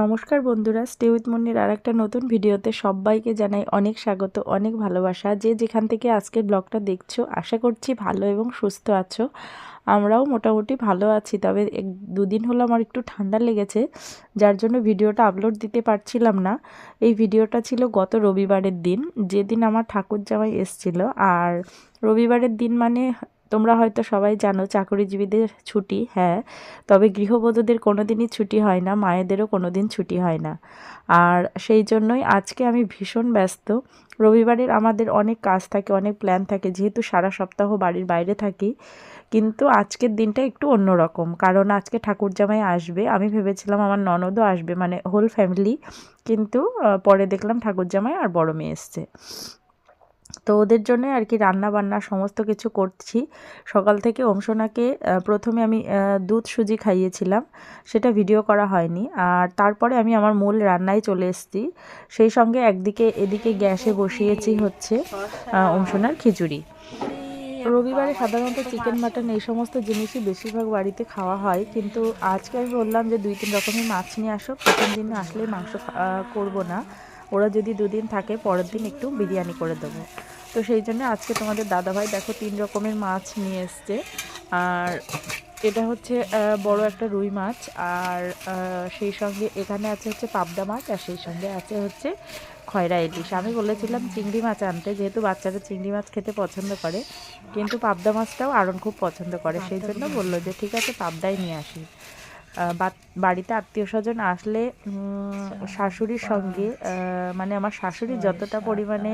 নমস্কার বন্ধুরা stay with মন্নির আর একটা নতুন ভিডিওতে সবাইকে জানাই অনেক স্বাগত, অনেক ভালোবাসা। যে যেখান থেকে আজকের ব্লগটা দেখছ, আশা করছি ভালো এবং সুস্থ আছো। আমরাও মোটামুটি ভালো আছি, তবে এক দুদিন হলো আমার একটু ঠান্ডা লেগেছে, যার জন্য ভিডিওটা আপলোড দিতে পারছিলাম না। এই ভিডিওটা ছিল গত রবিবারের দিন, যেদিন আমার ঠাকুর জামাই এসছিল। আর রবিবারের দিন মানে তোমরা হয়তো সবাই জানো চাকরিজীবীদের ছুটি হ্যাঁ তবে গৃহবধূদের কোনো দিনই ছুটি হয় না, মায়েদেরও কোনো দিন ছুটি হয় না। আর সেই জন্যই আজকে আমি ভীষণ ব্যস্ত। রবিবারের আমাদের অনেক কাজ থাকে, অনেক প্ল্যান থাকে, যেহেতু সারা সপ্তাহ বাড়ির বাইরে থাকি, কিন্তু আজকের দিনটা একটু অন্যরকম কারণ আজকে ঠাকুর জামাই আসবে, আমি ভেবেছিলাম আমার ননদও আসবে মানে হোল ফ্যামিলি কিন্তু পরে দেখলাম ঠাকুর জামাই আর বড় মেয়ে এসছে। তো ওদের জন্য আর কি রান্না বান্না সমস্ত কিছু করছি। সকাল থেকে অংশনাকে প্রথমে আমি দুধ সুজি খাইয়েছিলাম, সেটা ভিডিও করা হয়নি। আর তারপরে আমি আমার মূল রান্নায় চলে এসেছি। সেই সঙ্গে একদিকে, এদিকে গ্যাসে বসিয়েছি হচ্ছে অংশনার খিচুড়ি। রবিবারে সাধারণত চিকেন, মাটন এই সমস্ত জিনিসই বেশিরভাগ বাড়িতে খাওয়া হয়। কিন্তু আজকে আমি বললাম যে দুই, তিন রকমের মাছ নিয়ে আসো। প্রথম দিন আসলে মাংস করব না। ওরা যদি দুদিন থাকে, পরের দিন একটু বিরিয়ানি করে দেবো। তো সেই জন্য আজকে তোমাদের দাদাভাই দেখো তিন রকমের মাছ নিয়ে এসছে। আর এটা হচ্ছে বড় একটা রুই মাছ। আর সেই সঙ্গে এখানে আছে হচ্ছে পাবদা মাছ, আর সেই সঙ্গে আছে হচ্ছে খয়রা ইলিশ। আমি বলেছিলাম চিংড়ি মাছ আনতে, যেহেতু বাচ্চারা চিংড়ি মাছ খেতে পছন্দ করে, কিন্তু পাবদা মাছটাও আরন খুব পছন্দ করে। সেই জন্য বলল যে, ঠিক আছে, পাবদাই নিয়ে আসি। বাড়িতে আত্মীয় স্বজন আসলে শাশুড়ির সঙ্গে মানে আমার শাশুড়ি যতটা পরিমাণে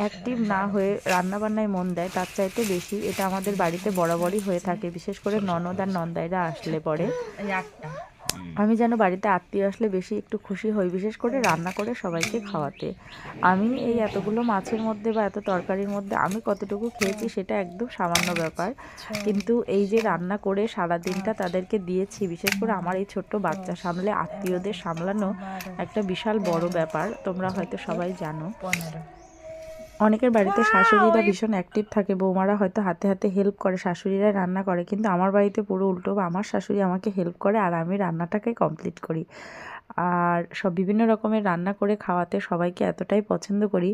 অ্যাক্টিভ না হয়ে রান্নাবান্নায় মন দেয় তার চাইতে বেশি এটা আমাদের বাড়িতে বরাবরই হয়ে থাকে। বিশেষ করে ননদ আর নন্দাইরা আসলে পরে। আমি যেন বাড়িতে আত্মীয় আসলে বেশি একটু খুশি হই বিশেষ করে রান্না করে সবাইকে খাওয়াতে। আমি এই এতগুলো মাছের মধ্যে বা এত তরকারির মধ্যে আমি কতটুকু খেয়েছি সেটা একদম সামান্য ব্যাপার। কিন্তু এই যে রান্না করে সারা দিনটা তাদেরকে দিয়েছি বিশেষ করে আমার এই ছোট্ট বাচ্চা সামলে আত্মীয়দের সামলানো একটা বিশাল বড় ব্যাপার তোমরা হয়তো সবাই জানো। অনেকের বাড়িতে শাশুড়িরা ভীষণ অ্যাক্টিভ থাকে বৌমারা হয়তো হাতে হাতে হেল্প করে শাশুড়িরা রান্না করে কিন্তু আমার বাড়িতে পুরো উল্টো আমার শাশুড়ি আমাকে হেল্প করে আর আমি রান্নাটাকে কমপ্লিট করি। আর সব বিভিন্ন রকমের রান্না করে খাওয়াতে সবাইকে এতটাই পছন্দ করি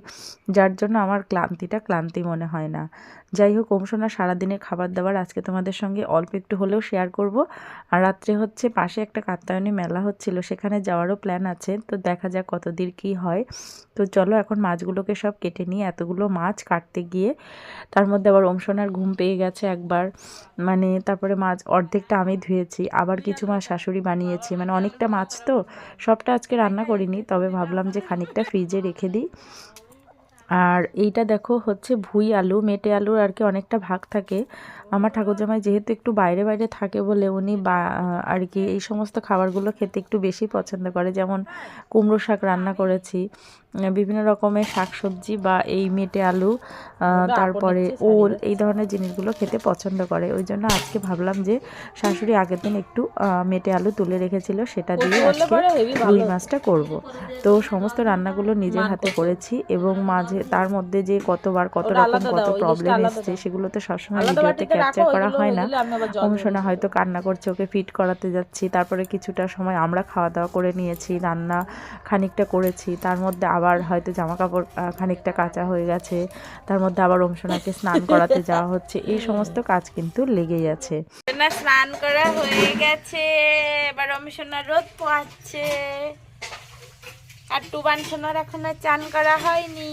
যার জন্য আমার ক্লান্তিটা ক্লান্তি মনে হয় না। যাই হোক অংশনা সারাদিনের খাবার দাবার আজকে তোমাদের সঙ্গে অল্প একটু হলেও শেয়ার করব। আর রাত্রে হচ্ছে পাশে একটা কাত্তায়নী মেলা হচ্ছিল, সেখানে যাওয়ারও প্ল্যান আছে। তো দেখা যাক কতদিন কি হয়। তো চলো, এখন মাছগুলোকে সব কেটে নিয়ে এতগুলো মাছ কাটতে গিয়ে তার মধ্যে আবার অংশনার ঘুম পেয়ে গেছে একবার। মানে তারপরে মাছ অর্ধেকটা আমি ধুয়েছি, আবার কিছু মাছ শাশুড়ি বানিয়েছি। মানে অনেকটা মাছ তো, সবটা আজকে রান্না করিনি। তবে ভাবলাম যে খানিকটা ফ্রিজে রেখে দিই। আর এইটা দেখো হচ্ছে ভুই আলু মেটে আলুর আর কি অনেকটা ভাগ থাকে। আমার ঠাকুরজামাই যেহেতু একটু বাইরে বাইরে থাকে বলে উনি বা আর কি এই সমস্ত খাবারগুলো খেতে একটু বেশি পছন্দ করে। যেমন কুমড়ো শাক রান্না করেছি বিভিন্ন রকমের শাকসবজি বা এই মেটে আলু তারপরে ওল এই ধরনের জিনিসগুলো খেতে পছন্দ করে। ওই জন্য আজকে ভাবলাম যে শাশুড়ি আগের দিন একটু মেটে আলু তুলে রেখেছিল সেটা দিয়ে আজকে রুই মাছটা করব। তো সমস্ত রান্নাগুলো নিজের হাতে করেছি এবং মাঝে তার মধ্যে যে কতবার কত রকম কত প্রবলেম এসছে সেগুলো তো সবসময় ভিডিওতে ক্যাপচার করা হয় না। অনুশোনা হয়তো কান্না করছে ওকে ফিট করাতে যাচ্ছি। তারপরে কিছুটা সময় আমরা খাওয়া দাওয়া করে নিয়েছি রান্না খানিকটা করেছি। তার মধ্যে আবার হয়তো জামা কাপড় খানিকটা কাঁচা হয়ে গেছে। তার মধ্যে আবার অনুশোনাকে স্নান করাতে যাওয়া হচ্ছে। এই সমস্ত কাজ কিন্তু লেগেই আছে। স্নান করা হয়ে গেছে। এবার অমিশনা রোদ পোয়াচ্ছে আর টুবান সোনার এখনও চান করা হয়নি।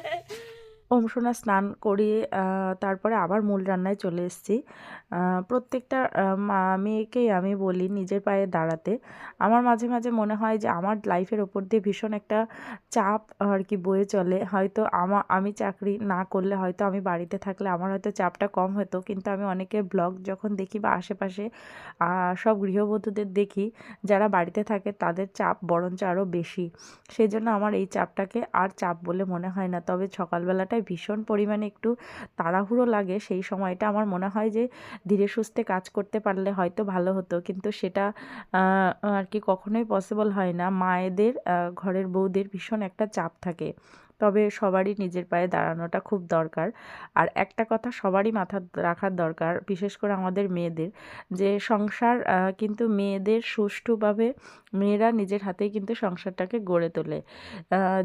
অংশনা স্নান করিয়ে তারপরে আবার মূল রান্নায় চলে এসেছি। প্রত্যেকটা মেয়েকেই আমি বলি নিজের পায়ে দাঁড়াতে। আমার মাঝে মাঝে মনে হয় যে আমার লাইফের ওপর দিয়ে ভীষণ একটা চাপ আর কি বয়ে চলে। হয়তো আমা, আমি চাকরি না করলে হয়তো আমি বাড়িতে থাকলে আমার হয়তো চাপটা কম হতো। কিন্তু আমি অনেকের ব্লগ যখন দেখি বা আশেপাশে সব গৃহবধূদের দেখি, যারা বাড়িতে থাকে তাদের চাপ বরঞ্চ আরও বেশি। সেই জন্য আমার এই চাপটাকে আর চাপ বলে মনে হয় না। তবে সকালবেলাটায় ভীষণ পরিমাণে একটু তাড়াহুড়ো লাগে, সেই সময়টা আমার মনে হয় যে ধীরে সুস্থে কাজ করতে পারলে হয়তো ভালো হতো। কিন্তু সেটা আর কি কখনোই পসিবল হয় না। মায়েদের ঘরের বউদের ভীষণ একটা চাপ থাকে। তবে সবারই নিজের পায়ে দাঁড়ানোটা খুব দরকার। আর একটা কথা সবারই মাথা রাখার দরকার, বিশেষ করে আমাদের মেয়েদের, যে সংসার কিন্তু মেয়েদের সুষ্ঠুভাবে মেয়েরা নিজের হাতেই কিন্তু সংসারটাকে গড়ে তোলে।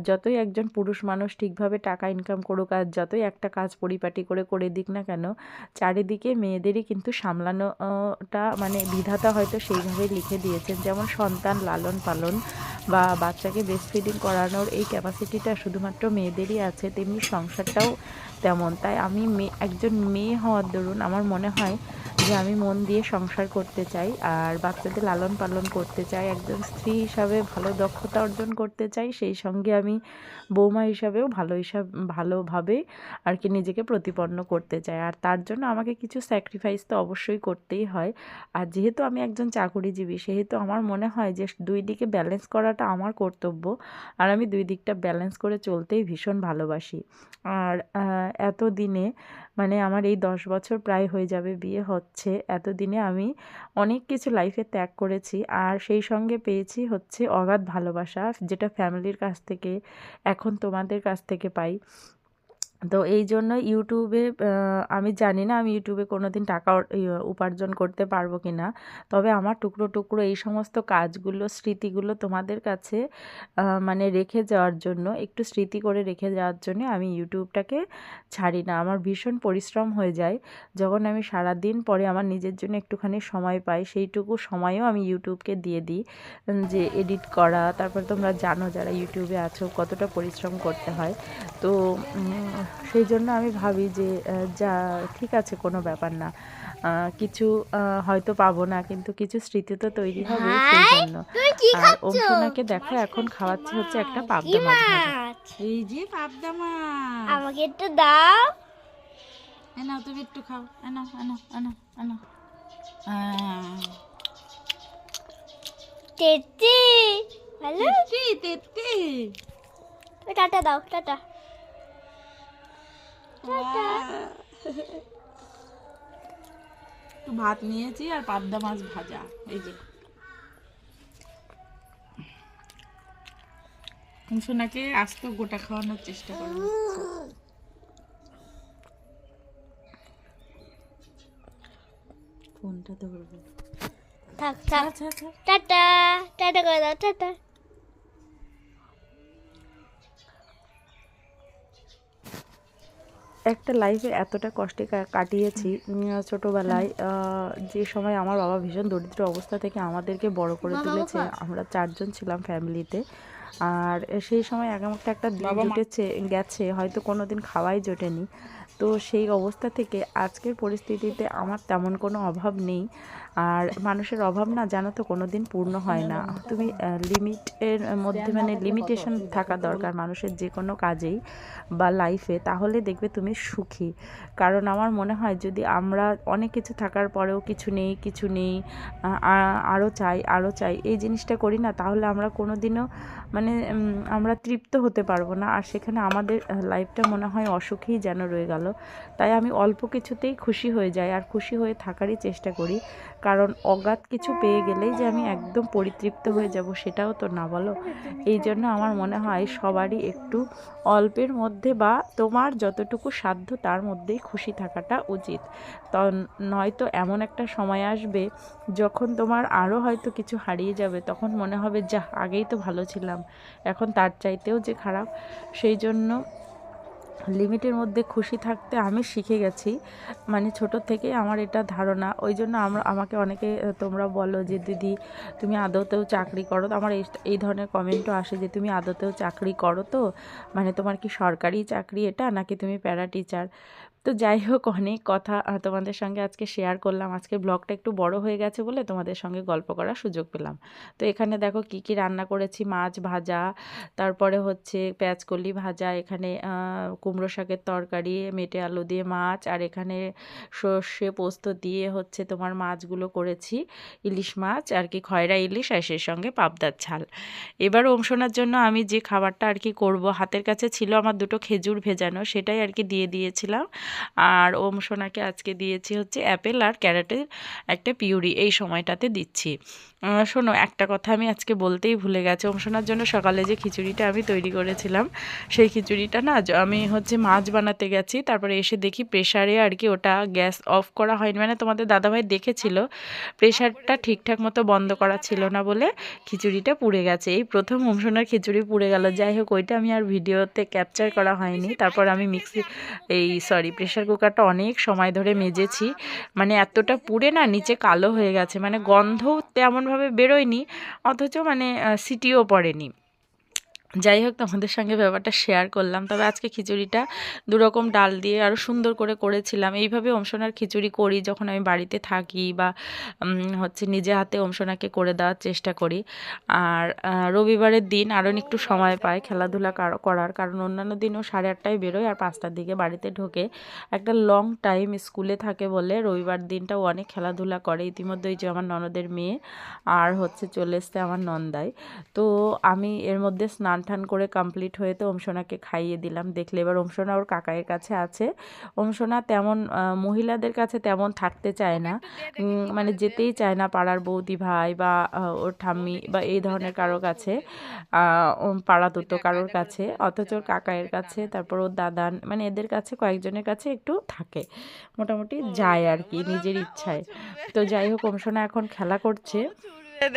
যতই একজন পুরুষ মানুষ ঠিকভাবে টাকা ইনকাম করুক আর যতই একটা কাজ পরিপাটি করে করে দিক না কেন, চারিদিকে মেয়েদেরই কিন্তু সামলানোটা মানে বিধাতা হয়তো সেইভাবেই লিখে দিয়েছেন। যেমন সন্তান লালন পালন বা বাচ্চাকে ব্রেস্ট ফিডিং করানোর এই ক্যাপাসিটিটা শুধুমাত্র মেয়েদেরই আছে তেমনি সংসারটাও তেমন। তাই আমি মেয়ে একজন মেয়ে হওয়ার দরুন আমার মনে হয় যে আমি মন দিয়ে সংসার করতে চাই আর বাচ্চাদের লালন পালন করতে চাই। একজন স্ত্রী হিসাবে ভালো দক্ষতা অর্জন করতে চাই, সেই সঙ্গে আমি বৌমা হিসাবেও ভালো হিসাব, ভালোভাবে আর কি নিজেকে প্রতিপন্ন করতে চাই। আর তার জন্য আমাকে কিছু স্যাক্রিফাইস তো অবশ্যই করতেই হয়। আর যেহেতু আমি একজন চাকুরিজীবী, সেহেতু আমার মনে হয় যে দুই দিকে ব্যালেন্স করাটা আমার কর্তব্য। আর আমি দুই দিকটা ব্যালেন্স করে চলতেই ভীষণ ভালোবাসি। আর এত দিনে মানে আমার এই দশ বছর প্রায় হয়ে যাবে বিয়ে হচ্ছে, এতদিনে আমি অনেক কিছু লাইফে ত্যাগ করেছি। আর সেই সঙ্গে পেয়েছি হচ্ছে অগাধ ভালোবাসা, যেটা ফ্যামিলির কাছ থেকে এখন তোমাদের কাছ থেকে পাই। তো এই জন্য ইউটিউবে আমি জানি না আমি ইউটিউবে কোনো দিন টাকা ইয়ে, উপার্জন করতে পারব কি না তবে আমার টুকরো টুকরো এই সমস্ত কাজগুলো স্মৃতিগুলো তোমাদের কাছে মানে রেখে যাওয়ার জন্য একটু স্মৃতি করে রেখে যাওয়ার জন্য আমি ইউটিউবটাকে ছাড়ি না। আমার ভীষণ পরিশ্রম হয়ে যায়। যখন আমি সারা দিন পরে আমার নিজের জন্য একটুখানি সময় পাই সেইটুকু সময়ও আমি ইউটিউবকে দিয়ে দিই যে এডিট করা তারপর তোমরা জানো যারা ইউটিউবে আছো কতটা পরিশ্রম করতে হয়। তো সেই জন্য আমি ভাবি যে যা ঠিক আছে কোনো ব্যাপার না। কিছু হয়তো পাবো না কিন্তু কিছু স্মৃতি তো তৈরি হবে সেই জন্য। আর খাচ্ছ? অংশনাকে দেখো এখন খাওয়াচ্ছে হচ্ছে একটা পাবদা মাছ এই যে পাবদা মাছ। আমাকে একটু দাও। এনো তুমি একটু খাও। এনো এনো এনো এনো তেতি হ্যালো তেত্তি টাটা দাও টাটা। একটু ভাত নিয়েছি আর পাবদা মাছ ভাজা এই যে। সোনাকে আস্ত গোটা খাওয়ানোর চেষ্টা করব। ফোনটা ধরবো। থাক থাক। আচ্ছা আচ্ছা। টাটা টাটা করে দাও টাটা। একটা লাইফে এতটা কষ্টে কাটিয়েছি ছোটোবেলায় যে সময় আমার বাবা ভীষণ দরিদ্র অবস্থা থেকে আমাদেরকে বড় করে তুলেছে। আমরা চারজন ছিলাম ফ্যামিলিতে আর সেই সময় এমনটা একটা দিন জুটেছে গেছে হয়তো কোনোদিন খাওয়াই জোটেনি। তো সেই অবস্থা থেকে আজকের পরিস্থিতিতে আমার তেমন কোনো অভাব নেই। আর মানুষের অভাব না জানো তো কোনো দিন পূর্ণ হয় না। তুমি লিমিটের মধ্যে মানে লিমিটেশন থাকা দরকার মানুষের যে কোনো কাজেই বা লাইফে তাহলে দেখবে তুমি সুখী। কারণ আমার মনে হয় যদি আমরা অনেক কিছু থাকার পরেও কিছু নেই কিছু নেই আরও চাই আরও চাই, এই জিনিসটা করি না, তাহলে আমরা কোনো দিনও মানে আমরা তৃপ্ত হতে পারব না। আর সেখানে আমাদের লাইফটা মনে হয় অসুখেই যেন রয়ে গেল। তাই আমি অল্প কিছুতেই খুশি হয়ে যাই আর খুশি হয়ে থাকারই চেষ্টা করি। কারণ অগাধ কিছু পেয়ে গেলেই যে আমি একদম পরিতৃপ্ত হয়ে যাব সেটাও তো না বলো। এই জন্য আমার মনে হয় সবারই একটু অল্পের মধ্যে বা তোমার যতটুকু সাধ্য তার মধ্যেই খুশি থাকাটা উচিত। তো নয়তো এমন একটা সময় আসবে যখন তোমার আরও হয়তো কিছু হারিয়ে যাবে, তখন মনে হবে যা আগেই তো ভালো ছিলাম। এখন তার চাইতেও যে খারাপ। সেই জন্য লিমিটের মধ্যে খুশি থাকতে আমি শিখে গেছি। মানে ছোট থেকেই আমার এটা ধারণা। ওই জন্য আমরা, আমাকে অনেকে তোমরা বলো যে, দিদি, তুমি আদতেও চাকরি করো। তো আমার এই ধরনের কমেন্টও আসে যে, তুমি আদতেও চাকরি করো তো? মানে তোমার কি সরকারি চাকরি এটা, নাকি তুমি প্যারা টিচার তো যাই হোক, অনেক কথা তোমাদের সঙ্গে আজকে শেয়ার করলাম। আজকে ব্লগটা একটু বড় হয়ে গেছে বলে তোমাদের সঙ্গে গল্প করার সুযোগ পেলাম। তো এখানে দেখো কি কি রান্না করেছি? মাছ ভাজা, তারপরে হচ্ছে পেঁয়াজকলি ভাজা, এখানে কুমড়ো শাকের তরকারি, মেটে আলু দিয়ে মাছ, আর এখানে সর্ষে পোস্ত দিয়ে হচ্ছে তোমার মাছগুলো করেছি, ইলিশ মাছ, আর কি খয়রা ইলিশ, আর সেই সঙ্গে পাবদার ঝাল। এবার অংশনার জন্য আমি যে খাবারটা আর কি করব, হাতের কাছে ছিল আমার দুটো খেজুর ভেজানো, সেটাই আর কি দিয়ে দিয়েছিলাম। আর সোনাকে আজকে দিয়েছি হচ্ছে অ্যাপেল আর ক্যারেটের একটা পিউরি, এই সময়টাতে দিচ্ছি। শোনো, একটা কথা আমি আজকে বলতেই ভুলে গেছি সোনার জন্য সকালে যে খিচুড়িটা আমি তৈরি করেছিলাম, সেই খিচুড়িটা না আমি হচ্ছে মাছ বানাতে গেছি। তারপরে এসে দেখি প্রেশারে আর কি ওটা গ্যাস অফ করা হয়নি। মানে তোমাদের দাদাভাই দেখেছিল প্রেশারটা ঠিকঠাক মতো বন্ধ করা ছিল না বলে খিচুড়িটা পুড়ে গেছে। এই প্রথম ওমসোনার খিচুড়ি পুড়ে গেল। যাই হোক, ওইটা আমি আর ভিডিওতে ক্যাপচার করা হয়নি। তারপর আমি মিক্সি এই সরি প্রেশার কুকারটা অনেক সময় ধরে মেজেছি। মানে এতটা পুড়ে না, নিচে কালো হয়ে গেছে। মানে গন্ধও তেমনভাবে বেরোয়নি, অথচ মানে সিটিও পড়েনি। যাই হোক, তোমাদের সঙ্গে ব্যাপারটা শেয়ার করলাম। তবে আজকে খিচুড়িটা দুরকম ডাল দিয়ে আরও সুন্দর করে করেছিলাম। এইভাবে অংশনার খিচুড়ি করি যখন আমি বাড়িতে থাকি বা হচ্ছে নিজে হাতে অংশনাকে করে দেওয়ার চেষ্টা করি। আর রবিবারের দিন আরও একটু সময় পাই খেলাধুলা কার- করার। কারণ অন্যান্য দিনও সাড়ে আটটায় বেরোয় আর পাঁচটার দিকে বাড়িতে ঢোকে। একটা লং টাইম স্কুলে থাকে বলে রবিবার দিনটাও অনেক খেলাধুলা করে। ইতিমধ্যে যে আমার ননদের মেয়ে আর হচ্ছে চলে এসছে আমার নন্দাই। তো আমি এর মধ্যে স্নান টান করে কমপ্লিট হয়ে তো ওমসোনাকে খাইয়ে দিলাম। দেখলে এবার ওমসোনা ওর কাকায়ের কাছে আছে। ওমসোনা তেমন মহিলাদের কাছে তেমন থাকতে চায় না। মানে যেতেই চায় না পাড়ার বৌদি ভাই বা ওর ঠাম্মি বা এই ধরনের কারও কাছে পাড়া দুটো কারোর কাছে। অথচ ওর কাকায়ের কাছে, তারপর ওর দাদান মানে এদের কাছে কয়েকজনের কাছে একটু থাকে। মোটামুটি যায় আর কি নিজের ইচ্ছায়। তো যাই হোক ওমসোনা এখন খেলা করছে।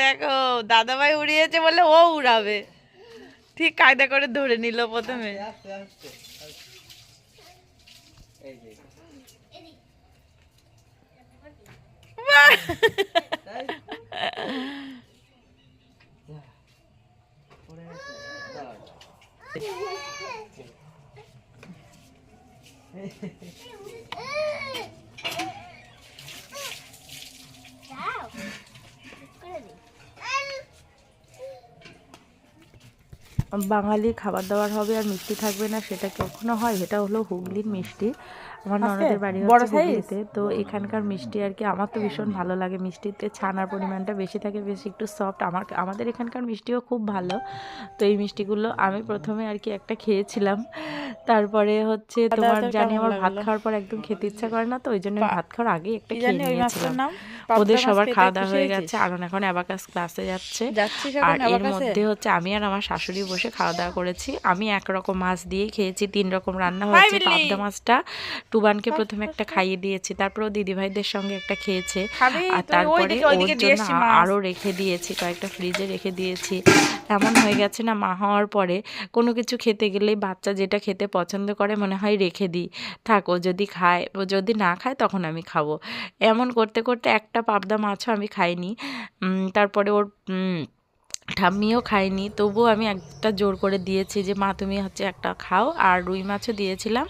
দেখো, দাদাভাই উড়িয়েছে বলে ও উড়াবে। ঠিক কায়দা করে ধরে নিল প্রথমে। বাঙালি খাবার দাবার হবে আর মিষ্টি থাকবে না সেটা কখনো হয়? এটা হলো হুগলির মিষ্টি। আমার ননদের বাড়ি হচ্ছে হুগলিতে তো এখানকার মিষ্টি আর কি আমার তো ভীষণ ভালো লাগে। মিষ্টিতে ছানার পরিমাণটা বেশি থাকে বেশি একটু সফট আমার আমাদের এখানকার মিষ্টিও খুব ভালো। তো এই মিষ্টিগুলো আমি প্রথমে আর কি একটা খেয়েছিলাম। তারপরে হচ্ছে তোমার জানি আমার ভাত খাওয়ার পর একদম খেতে ইচ্ছা করে না তো ওই জন্য ভাত খাওয়ার আগে একটা খেয়ে নিয়েছিলাম। ওদের সবার খাওয়া দাওয়া হয়ে গেছে। আরন এখন অ্যাবাকাস ক্লাসে যাচ্ছে। আর এর মধ্যে হচ্ছে আমি আর আমার শাশুড়ি বসে খাওয়া দাওয়া করেছি। আমি একরকম মাছ দিয়ে খেয়েছি তিন রকম রান্না হয়েছে। পাবদা মাছটা টুবানকে প্রথমে একটা খাইয়ে দিয়েছি তারপর ও দিদিভাইদের সঙ্গে একটা খেয়েছে। আর তারপরে ওর জন্য এসছি আ- মাছ। আরও রেখে দিয়েছি কয়েকটা ফ্রিজে রেখে দিয়েছি। এমন হয়ে গেছে না মা হওয়ার পরে কোনো কিছু খেতে গেলেই বাচ্চা যেটা খেতে পছন্দ করে মনে হয় রেখে দিই। থাক ও যদি খায় ও যদি না খায় তখন আমি খাব। এমন করতে করতে একটা পাবদা মাছও আমি খাইনি। তারপরে ওর ঠাম্মিও খায়নি, তবুও আমি একটা জোর করে দিয়েছি যে, মা, তুমি হচ্ছে একটা খাও। আর রুই মাছও দিয়েছিলাম,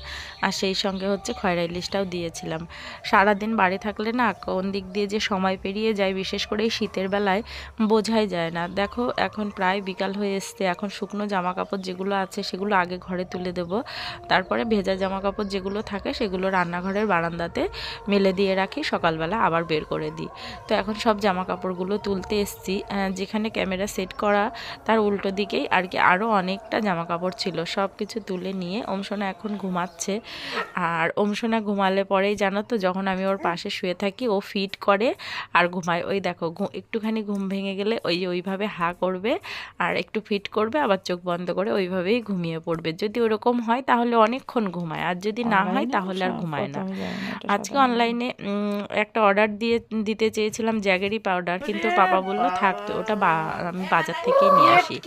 আর সেই সঙ্গে হচ্ছে খয়রা ইলিশটাও দিয়েছিলাম। সারাদিন বাড়ি থাকলে না, কোন দিক দিয়ে যে সময় পেরিয়ে যায়, বিশেষ করে এই শীতের বেলায়, বোঝাই যায় না। দেখো, এখন প্রায় বিকাল হয়ে এসছে, এখন শুকনো জামা কাপড় যেগুলো আছে, সেগুলো আগে ঘরে তুলে দেব। তারপরে ভেজা জামা কাপড় যেগুলো থাকে, সেগুলো রান্নাঘরের বারান্দাতে মেলে দিয়ে রাখি, সকালবেলা আবার বের করে দিই। তো এখন সব জামা কাপড়গুলো তুলতে এসছি যেখানে ক্যামেরা সেট করা তার উল্টো দিকেই আর কি আরও অনেকটা জামা কাপড় ছিল। সব কিছু তুলে নিয়ে ওমসোনা এখন ঘুমাচ্ছে। আর ওমসোনা ঘুমালে পরেই জানো তো যখন আমি ওর পাশে শুয়ে থাকি ও ফিট করে আর ঘুমায়। ওই দেখো ঘু- একটুখানি ঘুম ভেঙে গেলে ওই ওইভাবে হা করবে আর একটু ফিট করবে আবার চোখ বন্ধ করে ওইভাবেই ঘুমিয়ে পড়বে। যদি ওরকম হয় তাহলে অনেকক্ষণ ঘুমায় আর যদি না হয় তাহলে আর ঘুমায় না। আজকে অনলাইনে একটা অর্ডার দিয়ে দিতে চেয়েছিলাম জ্যাগেরি পাউডার কিন্তু পাপা বলল থাকতো ওটা বা- আমি বাজার থেকেই নিয়ে আসি।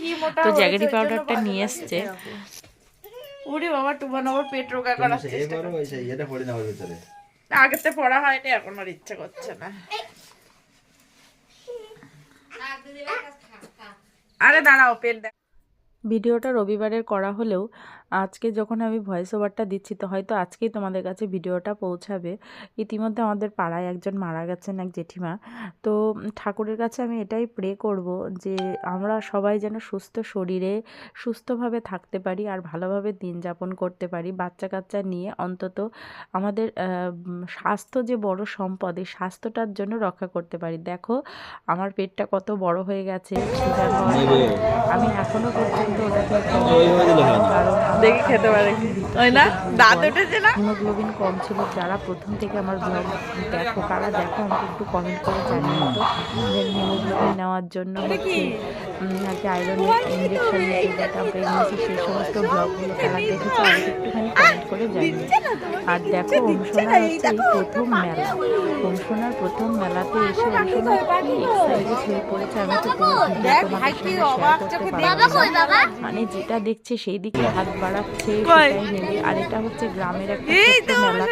তো জ্যাগারি পাউডারটা নিয়ে থেকে এসছে। উড়ি বাবা টুবান আবার পেট রোগা করার চেষ্টা করছে। আগেতে পড়া হয়নি এখন আর ইচ্ছা করছে না। আরে দাঁড়াও পেট দেখ। ভিডিওটা রবিবারের করা হলেও আজকে যখন আমি ভয়েস ওভারটা দিচ্ছি তো হয়তো আজকেই তোমাদের কাছে ভিডিওটা পৌঁছাবে। ইতিমধ্যে আমাদের পাড়ায় একজন মারা গেছেন এক জেঠিমা। তো ঠাকুরের কাছে আমি এটাই প্রে করব যে আমরা সবাই যেন সুস্থ শরীরে সুস্থভাবে থাকতে পারি আর ভালোভাবে দিন যাপন করতে পারি। বাচ্চা কাচ্চা নিয়ে অন্তত আমাদের স্বাস্থ্য যে বড় সম্পদ এই স্বাস্থ্যটার জন্য রক্ষা করতে পারি। দেখো আমার পেটটা কত বড় হয়ে গেছে। আমি এখনও পর্যন্ত ওটাকে কারণ দেখি খেতে পারে। ওই না? দাঁত উঠেছে না? হিমোগ্লোবিন কম ছিল যারা প্রথম থেকে আমার ব্লগ দেখো কারা দেখো আমাকে একটু কমেন্ট করে জানিয়ে তো হিমোগ্লোবিন নেওয়ার জন্য নাকি আয়রনের ইঞ্জেকশন যেটা প্রেগনেন্সি সেই সমস্ত ব্লগগুলো তারা দেখেছে আমাকে একটুখানি কমেন্ট করে জানিয়ে আর দেখো অনুশোনা হচ্ছে এই প্রথম মেলা অনুশোনার প্রথম মেলাতে এসে অনুশোনা কি এক্সাইটেড হয়ে পড়েছে আমি তো পুরো ভিডিও তোমাদের শেয়ার করতে পারব মানে যেটা দেখছে সেই দিকে হাত সেটাই নেবে আর এটা হচ্ছে গ্রামের একটা মেলা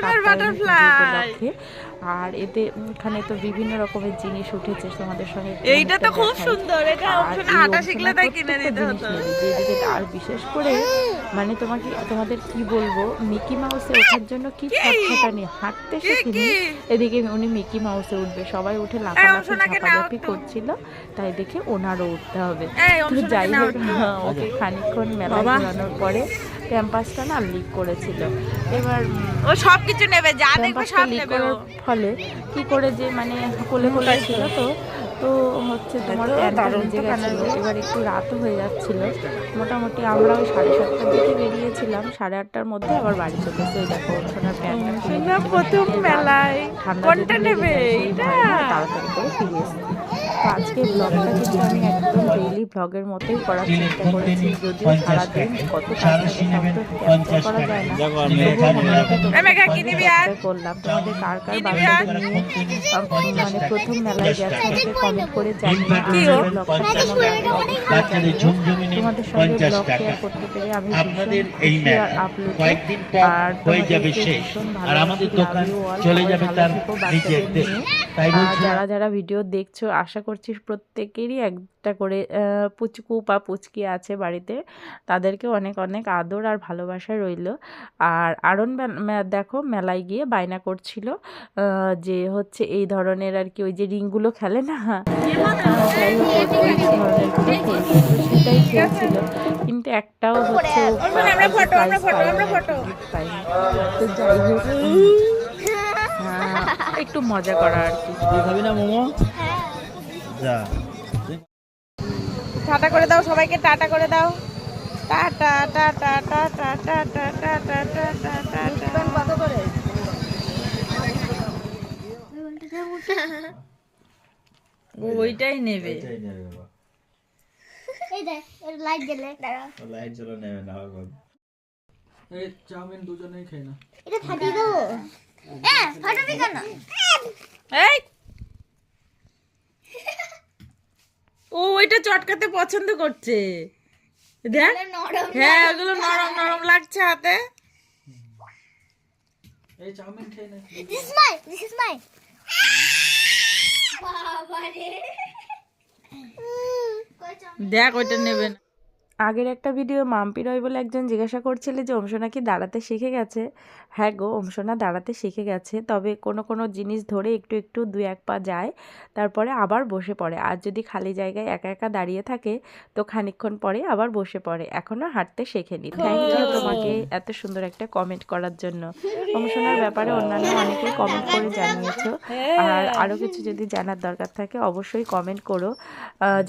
আর এতে এখানে তো বিভিন্ন রকমের জিনিস উঠেছে তোমাদের সঙ্গে এইটা তো খুব সুন্দর এটা আর অপশনে এই হাঁটা অংশটা শিখলে তাই কিনে প্রত্যেকটা হতো। যেদিকে আর বিশেষ করে মানে তোমাকে তোমাদের কি বলব মিকি মাউসে ওঠার জন্য কি ছটফটানি হাঁটতে শেখেনি? এদিকে উনি মিকি মাউসে উঠবে। সবাই উঠে লাফালাফি ঝাপাঝাপি করছিল। তাই দেখে ওনারও উঠতে হবে। তো যাই হোক ওকে খানিকক্ষণ বাবা। ঘোরানোর পরে ক্যাম্পাসটা না লিক করেছিল। এবার ও সব কিছু নেবে যা দেখবে সব নেবে ফলে কি করে যে মানে কোলে কোলে ছিল তো তো হচ্ছে তোমার ভিজে গেছিল এবার একটু রাতও হয়ে যাচ্ছিল। মোটামুটি আমরা ওই সাড়ে সাতটার দিকে বেরিয়েছিলাম সাড়ে আটটার মধ্যে আবার বাড়ি চলে এসে দেখো সোনার প্যান্টটা। প্রথম মেলায়। ঠান্ডা নেবে? তাড়াতাড়ি করে ফিরে এসেছি। তো আজকে ব্লগটা কিন্তু আমি একদম ডেইলি ব্লগের মতোই করার চেষ্টা করেছি। যদিও সারাদিন কত কাজ করা যায় না। করলাম। তোমাদের কার কার বাচ্চাদের মানে প্রথম মেলায় গেছে আমাকে কমেন্ট করে জানিয়ে তোমাদের সঙ্গে ব্লগ শেয়ার করতে পেরে আমি আপনাদের ভীষণ এই মেলা। কয়েকদিন পর হয়ে যাবে শেষ। ভীষণ আর আমাদের দোকান চলে যাবে তার থেকো যারা যারা ভিডিও দেখছ আশা করছি প্রত্যেকেরই একটা করে পুচকু বা পুচকি আছে বাড়িতে। তাদেরকে অনেক অনেক আদর আর ভালোবাসা রইল। আর আরন দেখো মেলায় গিয়ে বায়না করছিল যে হচ্ছে এই ধরনের আর কি ওই যে রিংগুলো খেলে না? সেটাই খেলছিল। কিন্তু একটাও হচ্ছে। তো যাই হোক একটু মজা করা আর কি। তুই খাবি না মোমো? যা। টাটা করে দাও সবাইকে টাটা করে দাও। Tata tata tata tata tata tata tata কত করে ওইটাই নেবে। এই দেখ লাইট দাঁড়া লাইট জ্বলো নেবে না এই চাউমিন দুজনেই খেয়ে না। এটা ফাটিয়ে কেন এই! ও ওইটা চটকাতে পছন্দ করছে। দেখ। হ্যাঁ ওগুলো নরম নরম লাগছে হাতে। এই চাউমিন খেয়ে না। This my this is my বাবা রে দেখ ওইটা নেবে না। আগের একটা ভিডিও মাম্পি রয় বলে একজন জিজ্ঞাসা করছিলে যে অংশ নাকি দাঁড়াতে শিখে গেছে। হ্যাঁ গো অংশনা দাঁড়াতে শিখে গেছে। তবে কোনো কোনো জিনিস ধরে একটু একটু দু এক পা যায় তারপরে আবার বসে পড়ে। আর যদি খালি জায়গায় একা একা দাঁড়িয়ে থাকে তো খানিকক্ষণ পরে আবার বসে পড়ে। এখনও হাঁটতে শেখেনি। থ্যাংক ইউ তোমাকে এত সুন্দর একটা কমেন্ট করার জন্য। অংশনার ব্যাপারে অন্যান্য অনেকেই কমেন্ট করে জানিয়েছো। আর আরও কিছু যদি জানার দরকার থাকে অবশ্যই কমেন্ট করো।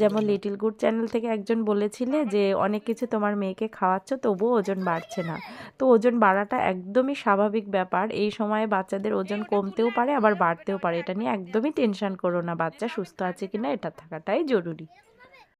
যেমন লিটিল গুড চ্যানেল থেকে একজন বলেছিলে যে অনেক কিছু তোমার মেয়েকে খাওয়াচ্ছ তবুও ওজন বাড়ছে না। তো ওজন বাড়াটা একদমই স্বাভাবিক ব্যাপার। এই সময়ে বাচ্চাদের ওজন কমতেও পারে, আবার বাড়তেও পারে। এটা নিয়ে একদমই টেনশন করো না, বাচ্চা সুস্থ আছে কিনা এটা থাকাটাই জরুরি।